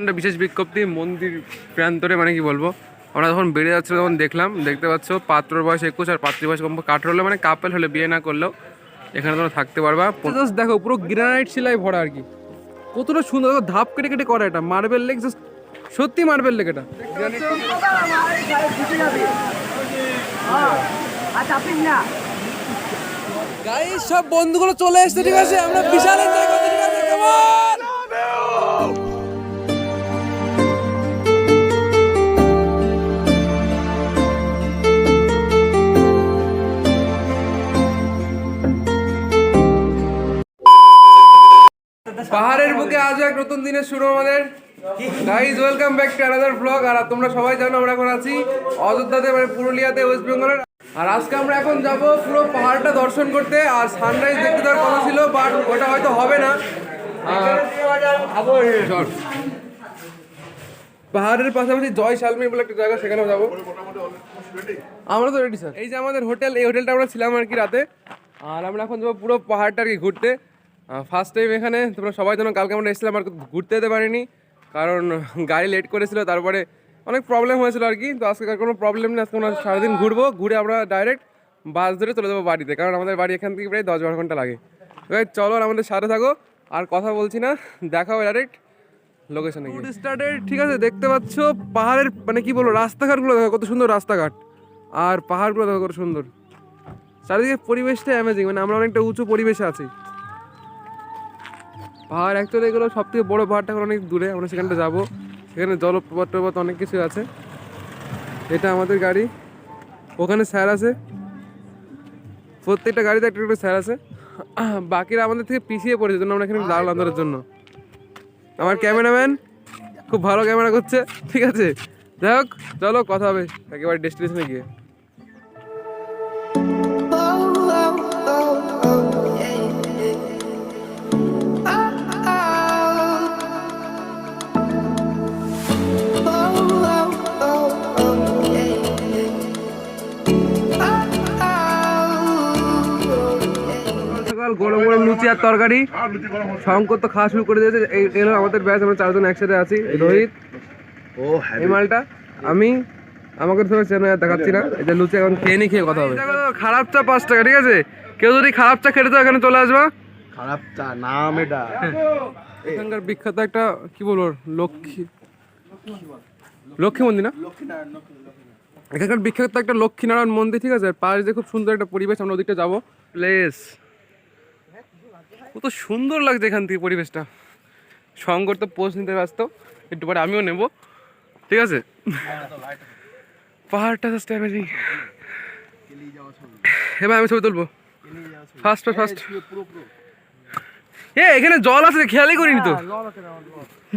একটা বিশেষ বিজ্ঞপ্তি মন্দির প্রান্তরে মানে কি বলব? আমরা যখন বেরিয়ে যাচ্ছিল তখন দেখলাম দেখতে পাচ্ছ পাত্রর বয়স একুশ আর পাত্রী বয়স কম কাঠর হলে মানে কাপেল হলে বিয়ে না করলেও এখানে তোমরা থাকতে পারবা। জাস্ট দেখো পুরো গ্রানাইট শিলাই ভরা আর কি। কতটা সুন্দর ধাপ কেটে কেটে করে এটা। মার্বেল লেক জাস্ট সত্যি মার্বেল লেক এটা। সব বন্ধুগুলো চলে এসেছে ঠিক আছে? আমরা বিশাল এনজয় ঠিক আছে? পাহাড়ের বুকে আজও এক নতুন দিনের শুরু আমাদের। Guys welcome back to another blog আর তোমরা সবাই জানো আমরা এখন আছি অযোধ্যাতে মানে পুরুলিয়াতে ওয়েস্ট বেঙ্গলের আর আজকে আমরা এখন যাব পুরো পাহাড়টা দর্শন করতে। আর সানরাইজ দেখতে দেওয়ার কথা ছিল বাট ওটা হয়তো হবে না। পাহাড়ের পাশাপাশি জয় শালমির বলে একটা জায়গা, সেখানেও যাব। আমরা তো রেডি স্যার এই যে আমাদের হোটেল, এই হোটেলটা আমরা ছিলাম আর কি রাতে। আর আমরা এখন যাব পুরো পাহাড়টা আর কি ঘুরতে। ফার্স্ট টাইম এখানে, তোমরা সবাই যেন কালকে আমরা এসেছিলাম আর ঘুরতে যেতে পারিনি, কারণ গাড়ি লেট করেছিল, তারপরে অনেক প্রবলেম হয়েছিল আর কি, তো আজকে কোনো প্রবলেম নেই, আজকে আমরা সারাদিন ঘুরবো, ঘুরে আমরা ডাইরেক্ট বাস ধরে চলে যাব বাড়িতে, কারণ আমাদের বাড়ি এখান থেকে প্রায় দশ বারো ঘণ্টা লাগে। চলো আর আমাদের সাথে থাকো, আর কথা বলছি না দেখাও ডাইরেক্ট লোকেশনে গিয়ে। স্টার্টেড ঠিক আছে, দেখতে পাচ্ছ পাহাড়ের মানে কি বলব, রাস্তাঘাটগুলো দেখো, কত সুন্দর রাস্তাঘাট, আর পাহাড়গুলো দেখো কত সুন্দর। চারিদিকে পরিবেশটা অ্যামেজিং মানে আমরা অনেকটা উঁচু পরিবেশে আছি। পাহাড় অ্যাকচুয়ালি এগুলো সব থেকে বড়ো পাহাড়টা অনেক দূরে, আমরা সেখানটা যাব। সেখানে জলপ্রপাত টলপ্রপাত অনেক কিছু আছে। এটা আমাদের গাড়ি। ওখানে স্যার আছে। প্রত্যেকটা গাড়িতে একটা একটা স্যার আছে। বাকিরা আমাদের থেকে পিছিয়ে পড়েছে জন্য আমরা এখানে দাঁড়ালাম ধরার জন্য। আমার ক্যামেরাম্যান খুব ভালো ক্যামেরা করছে, ঠিক আছে? যাই হোক, চলো, কথা হবে। একেবারে ডেস্টিনেশনে গিয়ে। আর তরকারি শঙ্কর তো খাওয়া শুরু করে দিয়েছে। এই আমাদের ব্যাচ আমরা চারজন একসাথে আছি। রোহিত ও এই মালটা আমি আমাকে তো চেনো দেখাচ্ছি না। এই যে লুচি এখন খেয়ে নি খেয়ে কথা হবে। খারাপ চা পাঁচ টাকা ঠিক আছে? কেউ যদি খারাপ চা খেতে তো এখানে চলে আসবা। খারাপ চা নাম এটা। এখানকার বিখ্যাত একটা কি বলব লক্ষ্মী লক্ষ্মী মন্দির না? এখানকার বিখ্যাত একটা লক্ষ্মীনারায়ণ মন্দির ঠিক আছে? আর পাশ দিয়ে খুব সুন্দর একটা পরিবেশ আমরা ওদিকটা যাব। প্লেস কত সুন্দর লাগছে এখান থেকে পরিবেশটা। শঙ্কর তো পোস্ট নিতে ব্যস্ত, একটু পরে আমিও নেব। ঠিক আছে? পাহাড়টা জাস্ট অ্যামেজিং এবার আমি ছবি তুলবো। ফার্স্ট ফার্স্ট এ, এখানে জল আছে, খেয়ালই করিনি তো।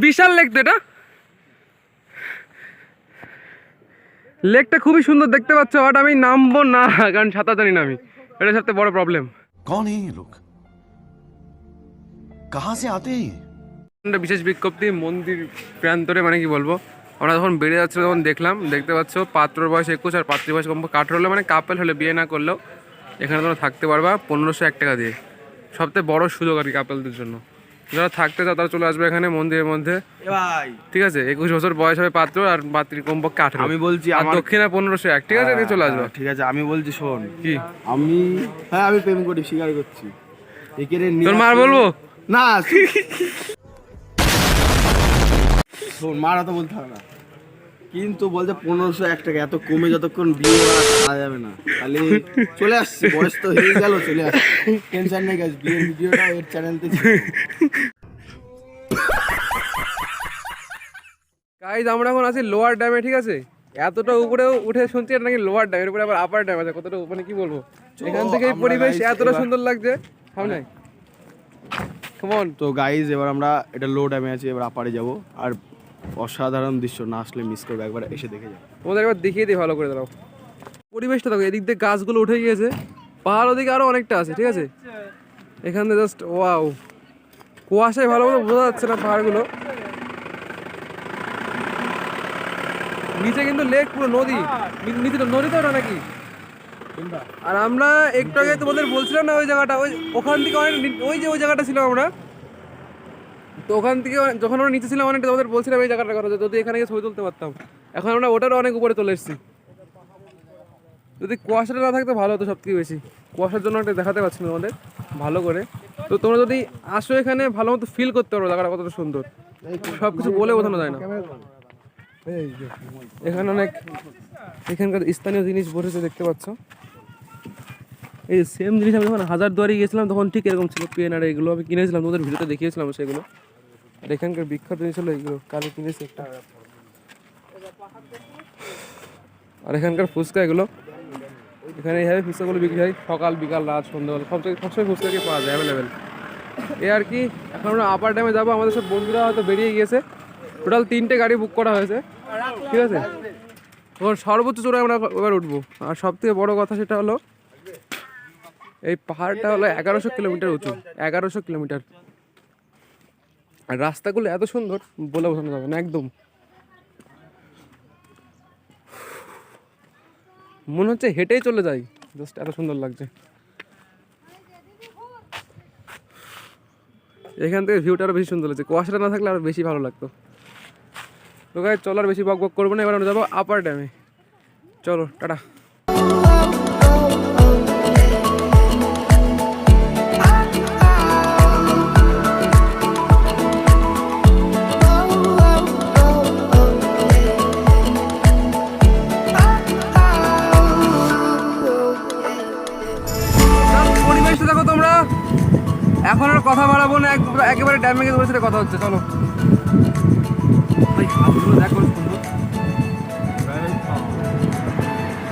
বিশাল লেক তো এটা। লেকটা খুবই সুন্দর দেখতে পাচ্ছ বাট আমি নামবো না, কারণ সাঁতার জানি না আমি। এটা সবচেয়ে বড় প্রবলেম কোন এই লোক कहां से आते हैं ये একটা বিশেষ বিজ্ঞপ্তি মন্দির প্রান্তরে মানে কি বলবো আমরা যখন বেরিয়ে যাচ্ছিল তখন দেখলাম দেখতে পাচ্ছ পাত্রর বয়স একুশ আর পাত্রী বয়স কম কাঠর হলে মানে কাপেল হলে বিয়ে না করলেও এখানে তোমরা থাকতে পারবা পনেরোশো এক টাকা দিয়ে সবথেকে বড় সুযোগ আর কি কাপেলদের জন্য যারা থাকতে চাও তারা চলে আসবে এখানে মন্দিরের মধ্যে ভাই ঠিক আছে একুশ বছর বয়স হবে পাত্র আর পাত্রী কমপক্ষে আঠারো আমি বলছি আর আমার দক্ষিণা পনেরোশো এক ঠিক আছে চলে আসবে ঠিক আছে আমি বলছি শোন কি আমি হ্যাঁ আমি প্রেম করি স্বীকার করছি একেরে নিয়ে তোর মার আসলে- বলবো না। শোন মার তো বলতে হবে না। কিন্তু বলছে পনেরোশো এক টাকা এত কমে যতক্ষণ বিয়ে করা যাবে না। তাহলে চলে আসছে বয়স তো হয়ে গেল চলে আসছে। টেনশন নেই গাছ বিয়ের ভিডিওটা এর চ্যানেলতে গাইজ আমরা এখন আছি লোয়ার ড্যামে ঠিক আছে? এতটা উপরেও উঠে শুনছি নাকি লোয়ার ড্যামের উপরে আবার আপার ড্যাম আছে কতটা মানে কি বলব? এখান থেকে পরিবেশ এতটা সুন্দর লাগছে। সামনে। কেমন তো গাইজ এবার আমরা এটা লো ড্যামে আছি এবার আপারে যাব। আর অসাধারণ দৃশ্য না আসলে মিস করবে একবার এসে দেখে যাও। তোমাদের একবার দেখিয়ে দিই ভালো করে দাঁড়াও। পরিবেশটা দেখো এদিক দিয়ে গাছগুলো উঠে গিয়েছে পাহাড় ওদিকে আরও অনেকটা আছে ঠিক আছে? এখান এখানে জাস্ট ওয়াও কুয়াশায় ভালো মতো বোঝা যাচ্ছে না পাহাড়গুলো। নিচে কিন্তু লেক পুরো নদী। নিচে নদী তো ওটা নাকি? আর আমরা একটু আগে তোমাদের বলছিলাম না ওই জায়গাটা, ওই ওখান থেকে অনেক ওই যে ওই জায়গাটা ছিল আমরা। তো ওখান থেকে যখন আমরা নিচে ছিলাম, অনেকটা তোমাদের বলছিলাম এই জায়গাটার কথা যদি এখানে গিয়ে ছবি তুলতে পারতাম। এখন আমরা ওটারও অনেক উপরে চলে এসেছি। যদি কুয়াশাটা না থাকতো ভালো হতো সবথেকে বেশি। কুয়াশার জন্য একটা দেখাতে পারছি না আমাদের ভালো করে। তো তোমরা যদি আসো এখানে, ভালো মতো ফিল করতে পারো জায়গাটা কতটা সুন্দর। সব কিছু বলে বোঝানো যায় না। এখানে অনেক এখানকার স্থানীয় জিনিস বসেছে, দেখতে পাচ্ছ। এই সেম জিনিস আমি যখন হাজার দুয়ারি গিয়েছিলাম, তখন ঠিক এরকম ছিল পেন আর এগুলো আমি কিনেছিলাম তোদের ভিডিওতে দেখিয়েছিলাম সেগুলো। আর এখানকার বিখ্যাত জিনিস হলো এগুলো কালে কিনেছি একটা। আর এখানকার ফুচকা এগুলো, এখানে এইভাবে ফুচকাগুলো বিক্রি হয়, সকাল, বিকাল, রাত, সন্ধ্যাবেলা, সব থেকে সবসময় ফুচকাকে পাওয়া যায় অ্যাভেলেবেল এ আর কি, এখন আমরা আপার ড্যামে যাব, আমাদের সব বন্ধুরা হয়তো বেরিয়ে গিয়েছে। টোটাল তিনটে গাড়ি বুক করা হয়েছে। ঠিক আছে? ওর সর্বোচ্চ চূড়ে আমরা এবার উঠবো। আর সব থেকে বড়ো কথা সেটা হলো এই পাহাড়টা হলো এগারোশো কিলোমিটার উঁচু, এগারোশো কিলোমিটার। আর রাস্তাগুলো এত সুন্দর, বলে বোঝানো যাবে না, একদম। মনে হচ্ছে হেঁটেই চলে যাই, জাস্ট এত সুন্দর লাগছে। এখান থেকে ভিউটা আরও বেশি সুন্দর লাগছে, কুয়াশাটা না থাকলে আরও বেশি ভালো লাগতো। তো গাই চলো আর বেশি বক বক করব না, এবার আমরা যাব আপার ড্যামে চলো, টাটা। এখন আর কথা বাড়াবো না একবার একেবারে ড্যামেজ গিয়ে তোমার সাথে কথা হচ্ছে চলো দেখো।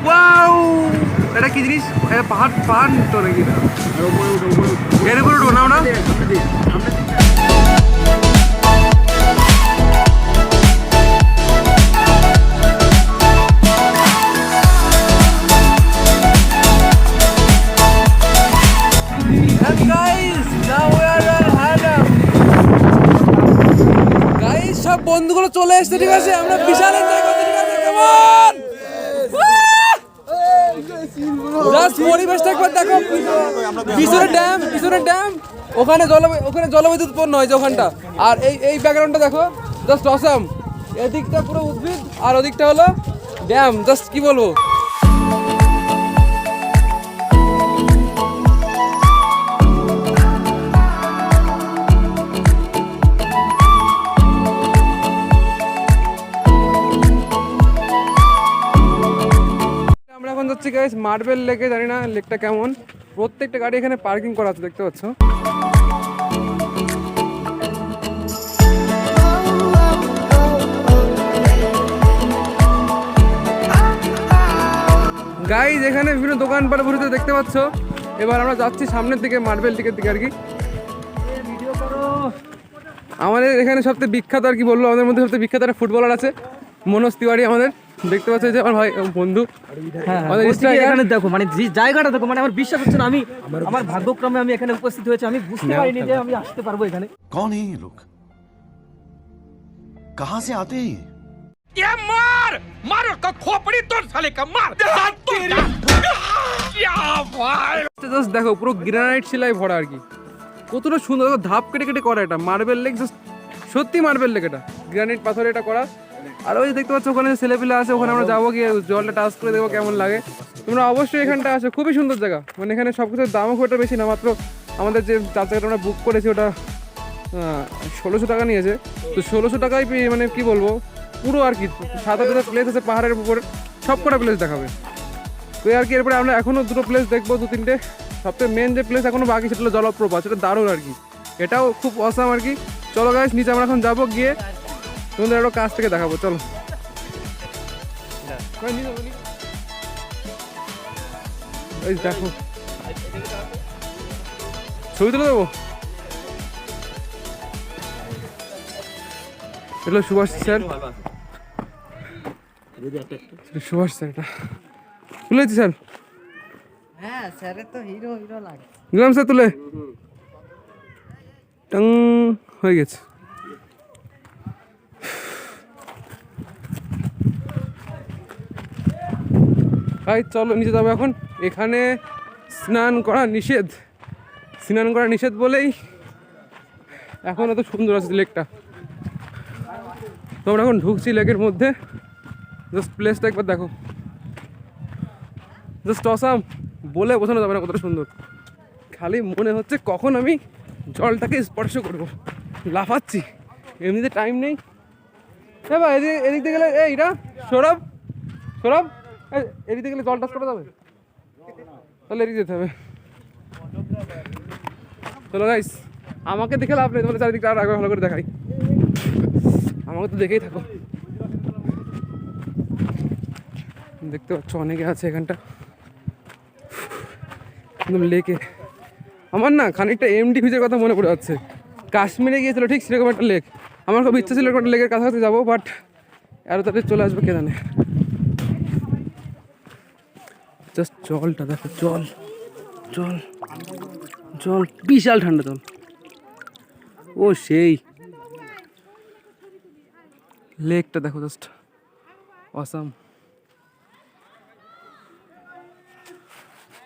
Wow! এটা কি জিনিস এটা পাহাড় পাহাড় তো নাকি? এর উপরে উঠবো না বন্ধুগুলো চলে এসছে ঠিক আছে? আমরা বিশাল এনজয় করতে ঠিক আছে? কেমন জাস্ট পরিবেশটা একবার দেখো। পিছনে ড্যাম পিছনে ড্যাম ওখানে জল ওখানে জলবিদ্যুৎ হয় যে ওখানটা। আর এই এই ব্যাকগ্রাউন্ডটা দেখো। জাস্ট অসাম এদিকটা পুরো উদ্ভিদ আর ওদিকটা হলো ড্যাম জাস্ট কি বলব? যাচ্ছি গাইস মার্বেল লেকে, জানি না লেকটা কেমন। প্রত্যেকটা গাড়ি এখানে পার্কিং করা আছে, দেখতে পাচ্ছ। গাইজ এখানে বিভিন্ন দোকানপাট বসেছে দেখতে পাচ্ছ। এবার আমরা যাচ্ছি সামনের দিকে মার্বেল টিকের দিকে আর কি। আমাদের এখানে সবথেকে বিখ্যাত আর কি বলল আমাদের মধ্যে সবথেকে বিখ্যাত একটা ফুটবলার আছে, মনোজ তিওয়ারি আমাদের। দেখতে পাচ্ছ যে আমার ভাই বন্ধু আমাদের বলছি কি, striker। এখানে দেখো মানে যে জায়গাটা দেখো মানে আমার বিশ্বাস হচ্ছে না আমি আমার ভাগ্যক্রমে আমি এখানে উপস্থিত হয়েছে আমি বুঝতে পারিনি যে আমি আসতে পারবো এখানে कौन है ये लोग कहां से आते हैं ये জাস্ট দেখো পুরো গ্রানাইট শিলায় ভরা আর কি কতটা সুন্দর দেখো ধাপ কেটে কেটে করা এটা মার্বেল লেক জাস্ট সত্যি মার্বেল লেক এটা গ্রানাইট পাথরে এটা করা আর ওই দেখতে পাচ্ছ, ওখানে ছেলেপিলে আছে, ওখানে আমরা যাব গিয়ে, জলটা টাচ করে দেবো, কেমন লাগে। তোমরা অবশ্যই এখানটা আসো, খুবই সুন্দর জায়গা। মানে এখানে সব কিছুর দামও খুব একটা বেশি না, মাত্র আমাদের যে চার চাকাটা আমরা বুক করেছি, ওটা ষোলোশো টাকা নিয়েছে। তো ষোলোশো টাকায় মানে কি বলব, পুরো আর কি, সাত আটটা প্লেস আছে পাহাড়ের উপরে, সব কটা প্লেস দেখাবে। তো আর কি, এরপরে আমরা এখনও দুটো প্লেস দেখব, দু তিনটে। সবথেকে মেন যে প্লেস এখনও বাকি, সেটা হলো জলপ্রপাত, সেটা দারুণ আর কি। এটাও খুব অসাম আর কি। চলো গাছ নিচে আমরা এখন যাব গিয়ে তোমাদের আরও কাছ থেকে দেখাবো চলো? এই দেখো। ছবি তুলে দেবো? Hello Subhash sir. Subhash sir এটা। তুলেছি স্যার। হ্যাঁ স্যারের তো হিরো হিরো লাগে। নিলাম স্যার তুলে। টং হয়ে গেছে। ভাই চলো নিচে যাব এখন। এখানে স্নান করা নিষেধ। স্নান করা নিষেধ বলেই এখন এত সুন্দর আছে লেকটা। তোমরা এখন ঢুকছি লেকের মধ্যে। জাস্ট প্লেসটা একবার দেখো। Just awesome. বলে বোঝানো যাবে না কতটা সুন্দর। খালি মনে হচ্ছে কখন আমি জলটাকে স্পর্শ করব। লাফাচ্ছি। এমনিতে টাইম নেই। এ ভাই, এদিকে এদিক দিয়ে গেলে এইটা সৌরভ? সৌরভ? এদিক গেলে জল টাচ করা যাবে। তাহলে এদিকে যেতে হবে। চলো গাইস আমাকে দেখে লাভ নেই, তোমাদের চারিদিকটা আগে ভালো করে দেখাই। আমাকে তো দেখেই থাকো। দেখতে পাচ্ছ অনেকে আছে এখানটা। একদম লেকে আমার না খানিকটা এমডি ফিজের কথা মনে পড়ে যাচ্ছে। কাশ্মীরে গিয়েছিল, ঠিক সেরকম একটা লেক আমার খুব ইচ্ছা ছিল একটা লেকের কাছাকাছি যাব বাট আরও তাদের চলে আসবে কে জানে। জাস্ট জলটা দেখো, জল জল জল, বিশাল ঠান্ডা জল। ও সেই। লেকটা দেখো জাস্ট অসাম।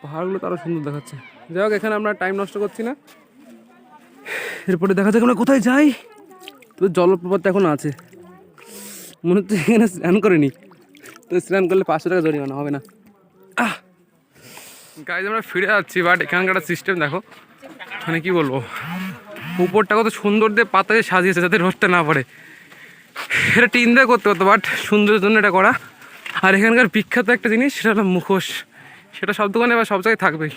পাহাড়গুলো তো আরও সুন্দর দেখাচ্ছে। যাই হোক, এখানে আমরা টাইম নষ্ট করছি না। এরপরে দেখা যাক আমরা কোথায় যাই। তো জলপ্রপাত এখন আছে। মনে হচ্ছে এখানে স্নান করিনি। তো স্নান করলে পাঁচশো টাকা জরিমানা, হবে না। গাইজ আমরা ফিরে যাচ্ছি বাট এখানকার সিস্টেম দেখো। মানে কি বলব? উপরটা কত সুন্দর দিয়ে পাতা দিয়ে সাজিয়েছে যাতে রোদটা না পড়ে। এটা টিন দিয়ে করতে হতো বাট সুন্দরের জন্য এটা করা। আর এখানকার বিখ্যাত একটা জিনিস, সেটা হলো মুখোশ। সেটা সব দোকানে বা সব জায়গায় থাকবেই।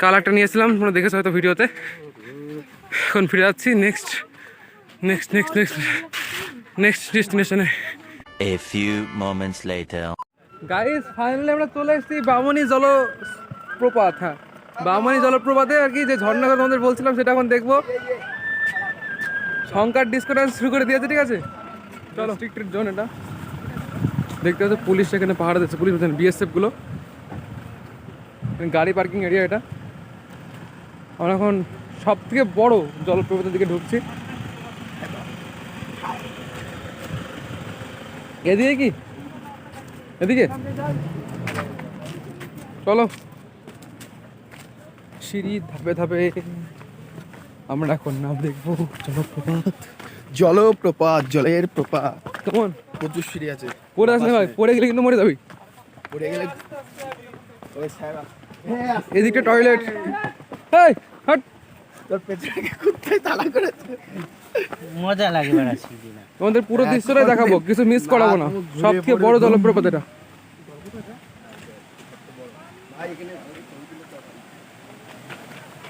কালারটা নিয়েছিলাম, তোমরা দেখেছ হয়তো ভিডিওতে। এখন ফিরে যাচ্ছি next next next next next ডেস্টিনেশনে A few moments later. Guys finally আমরা চলে এসেছি বামনি জলপ্রপাত হ্যাঁ। বামনি জলপ্রপাতে আর কি যে ঝর্ণা কথা তোমাদের বলছিলাম সেটা এখন দেখব। শঙ্কার ডিস্কো ডান্স শুরু করে দিয়েছে ঠিক আছে? চলো। স্ট্রিক্টেড জোন এটা। দেখতে পাচ্ছ পুলিশ এখানে পাহাড়ে দিচ্ছে পুলিশ বলছেন বিএসএফগুলো। গাড়ি পার্কিং এরিয়া এটা। আমরা এখন সব থেকে বড় জলপ্রপাতের দিকে ঢুকছি। এদিকে কি? এদিকে? চলো। সিঁড়ি ধাপে ধাপে আমরা এখন নাম দেখব জলপ্রপাত। জলপ্রপাত জলের প্রপাত। কেমন? প্রচুর সিঁড়ি আছে। পড়ে আসলে ভাই পড়ে গেলে কিন্তু মরে যাবি। পড়ে গেলে এদিকে টয়লেট এই হাট। তোর পেছনে কোথায় তালা করেছে? মজা লাগে তোমাদের পুরো দৃশ্যটাই দেখাবো কিছু মিস করাবো না। সব থেকে বড় জলপ্রপাত এটা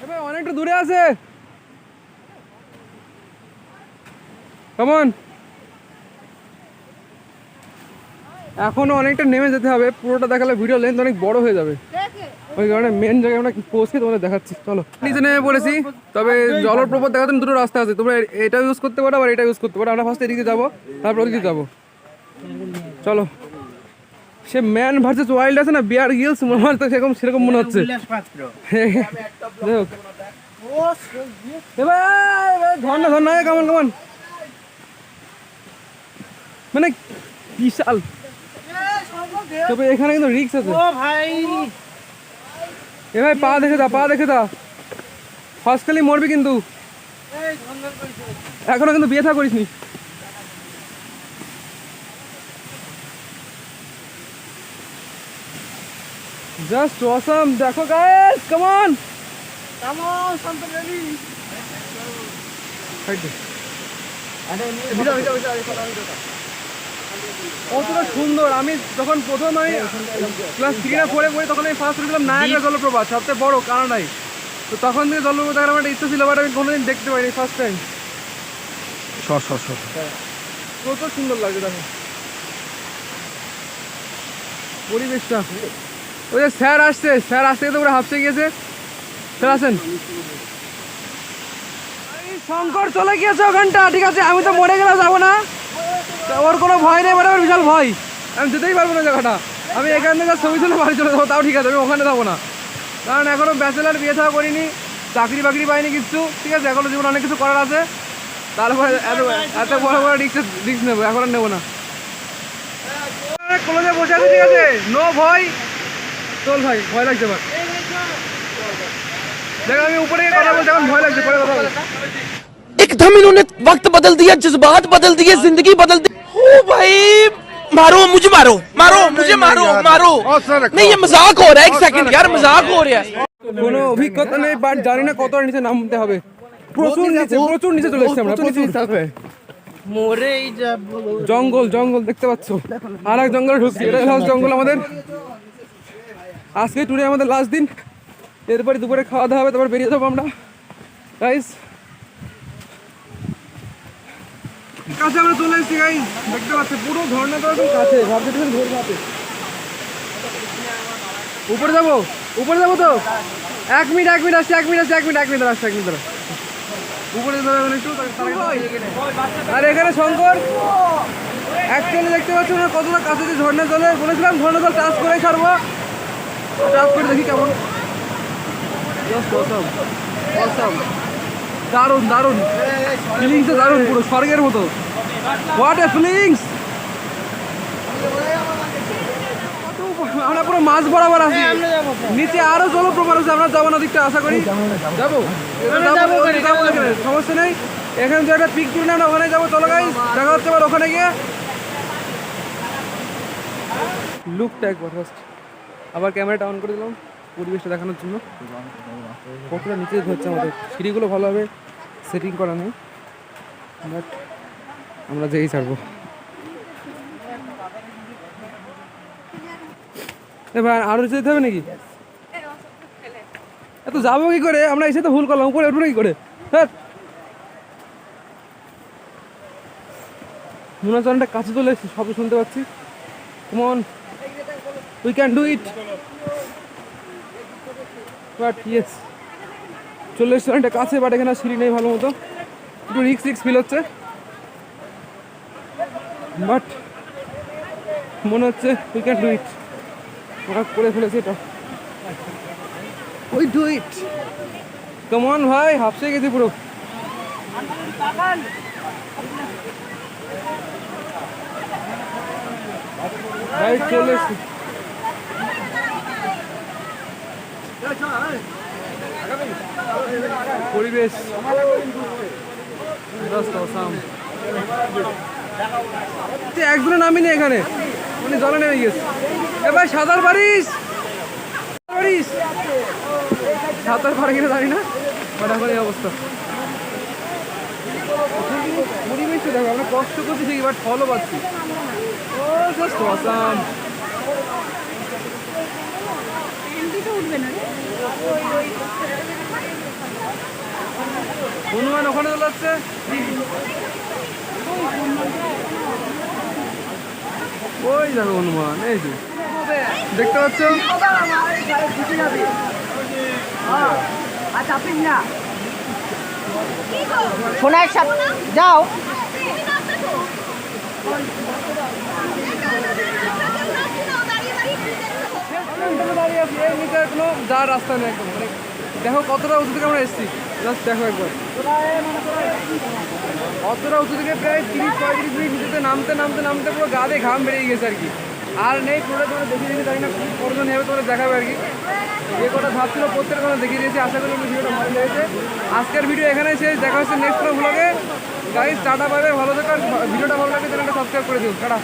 ভাই, অনেকটা দূরে আছে। কেমন এখনও অনেকটা নেমে যেতে হবে পুরোটা দেখালে ভিডিও লেন্থ অনেক বড় হয়ে যাবে। ওই কারণে মেন জায়গায় আমরা পৌঁছে তোমাদের দেখাচ্ছি চলো। নিচে নেমে পড়েছি তবে জলপ্রপাত দেখার জন্য দুটো রাস্তা আছে তোমরা এটা ইউজ করতে পারো আবার এটা ইউজ করতে পারো। আমরা ফার্স্ট এদিকে যাব তারপর ওদিকে যাব। চলো। সে ম্যান ভার্সেস ওয়াইল্ড আছে না বিয়ার গিলস আমার তো সেরকম সেরকম মনে হচ্ছে। ঝর্ণা ঝর্ণা কেমন কেমন? মানে বিশাল। তবে এখানে কিন্তু রিক্স আছে। ও ভাই। এ ভাই পা দেখে দা পা দেখে দা। হসপিটালি মরবি কিন্তু। এখনও কিন্তু বিয়ে থা করিসনি। জাস্ট অসাম দেখো গাইস কাম অন কতটা সুন্দর। আমি যখন প্রথম আমি ক্লাস থ্রি না ফোরে পড়ি তখন আমি ফার্স্ট জলপ্রপাত সবচেয়ে বড় তো তখন থেকে জলপ্রপাত দেখার আমার ইচ্ছা ছিল বাট আমি কোনোদিন দেখতে পাইনি ফার্স্ট টাইম সর সর সর। কত সুন্দর লাগে দেখো পরিবেশটা। ওই যে স্যার আসছে স্যার আসতে তো পুরো হাফসে গিয়েছে। স্যার আসেন। এই শঙ্কর চলে গিয়েছে ওখানটা। ঠিক আছে আমি তো মরে গেলে যাব না। ওর কোনো ভয় নেই মানে ওর বিশাল ভয়। আমি যেতেই পারব না জায়গাটা। আমি এখান থেকে ছবি তুলে বাড়ি চলে যাব, তাও ঠিক আছে, আমি ওখানে যাব না। কারণ এখনও ব্যাচেলার বিয়ে থাকা করিনি, চাকরি বাকরি পাইনি কিছু ঠিক আছে, এখনও জীবনে অনেক কিছু করার আছে। তারপরে এত এত বড় বড় রিক্স রিক্স নেব, এখন আর নেব না। কলেজে বসে আছে, ঠিক আছে নো ভয়। চল ভাই, ভয় লাগছে এবার দেখ, আমি উপরে কথা বলছি, এখন ভয় লাগছে, পরে কথা বলছি एकदम इन्होंने वक्त बदल दिया जज्बात बदल दिए जिंदगी बदल दी ओ भाई मारो मुझे मारो मारो मुझे मारो मारो नहीं ये मजाक हो रहा है एक सेकंड यार मजाक हो रहा है কোনো অভিজ্ঞতা নেই বাট জানি না কত নিচে নামতে হবে প্রচুর নিচে প্রচুর নিচে চলে এসেছি আমরা প্রচুর মরেই যাবো জঙ্গল জঙ্গল দেখতে পাচ্ছ আর এক জঙ্গলে ঢুকছি এটা হলো জঙ্গল আমাদের আজকে ট্যুরে আমাদের লাস্ট দিন এরপরে দুপুরে খাওয়া দাওয়া হবে তারপর বেরিয়ে যাবো আমরা গাইস কাছে আমরা চলে এসেছি গাইস দেখতে পাচ্ছি পুরো ঝর্ণা তো একদম কাছে। ভাবছি তুমি ধরে যাবে উপরে যাব? উপরে যাব তো? এক মিনিট এক মিনিট আসছে এক মিনিট আসছে এক মিনিট এক মিনিট আসছে এক মিনিট। উপরে যেতে একটু আর এখানে শঙ্কর অ্যাকচুয়ালি দেখতে পাচ্ছ না কতটা কাছে যে ঝর্ণা জলে বলেছিলাম ঝর্ণা জল টাচ করে ছাড়বো। টাচ করে দেখি কেমন. Awesome. দারুণ দারুণ। ফিলিংসটা দারুণ পুরো স্বর্গের মতো। হোয়াট এ ফিলিংস আমরা পুরো মাছ বরাবর আছি। নিচে আরও জলপ্রপাত আছে আমরা যাব না দিকটা আশা করি। যাব। সমস্যা নেই। এখানে তো একটা পিক তুলে না ওখানে যাব। চলো গাই দেখা হচ্ছে আবার ওখানে গিয়ে। লুকটা একবার ফার্স্ট আবার ক্যামেরাটা অন করে দিলাম পরিবেশটা দেখানোর জন্য। কতটা নিচে ধরছে আমাদের। সিঁড়িগুলো ভালোভাবে সেটিং করা নেই। বাট আমরা যেই ছাড়বো। এবার আরও যেতে হবে নাকি? এত যাব কি করে? আমরা এসে তো ভুল করলাম, উপরে উঠবো কি করে? হ্যাঁ। কাছে চলে এসেছি, সবই শুনতে পাচ্ছি। Come on we can do it but yes চলে এসেছি কাছে বাট এখানে সিঁড়ি নেই ভালো মতো। একটু রিক্স রিক্স ফিল হচ্ছে। বাট মনে হচ্ছে উই ক্যান ডু ইট ওরা করে ফেলেছে এটা। ওই ডু ইট কেমন ভাই হাফসে গেছি পুরো। ভাই চলে এসছি। পরিবেশ। Just awesome. যে একজনে নামিনি এখানে। উনি জলে নেমে গেছে। এ ভাই সাঁতার পারিস? পারিস? সাঁতার পারে কিনা জানি না বাট এখন এই অবস্থা। পরিবেশটা দেখো আমরা কষ্ট করছি ঠিকই বাট ফলও পাচ্ছি। ও জাস্ট অসাম হনুমান ওখানে চলে যাচ্ছে ওই দেখো হনুমান এই যে। দেখতে পাচ্ছ? সোনার সাথে যাও। দাঁড়িয়ে আছি এর নিচে কোনো যাওয়ার রাস্তা নেই একদম মানে দেখো কতটা উঁচু থেকে আমরা এসেছি। জাস্ট দেখো একবার। কতটা উঁচু থেকে প্রায় তিরিশ পঁয়ত্রিশ মিনিট নিচেতে নামতে নামতে নামতে পুরো গাদে ঘাম বেড়ে গেছে আর কি। আর নেই, পুরোটা তোমরা দেখিয়ে দিয়েছি তাই না খুব কতজন নেবে তোমরা দেখাবে আর কি। যে কটা ভাবছিল প্রত্যেকটা কথা দেখিয়ে দিয়েছি, আশা করি ভিডিওটা ভালো লেগেছে। আজকের ভিডিও এখানে শেষ, দেখা হচ্ছে নেক্সট ব্লগে গাড়ি টাটা পাবে ভালো থাকার ভিডিওটা ভালো লাগে চ্যানেলটা সাবস্ক্রাইব করে দিও। টাটা।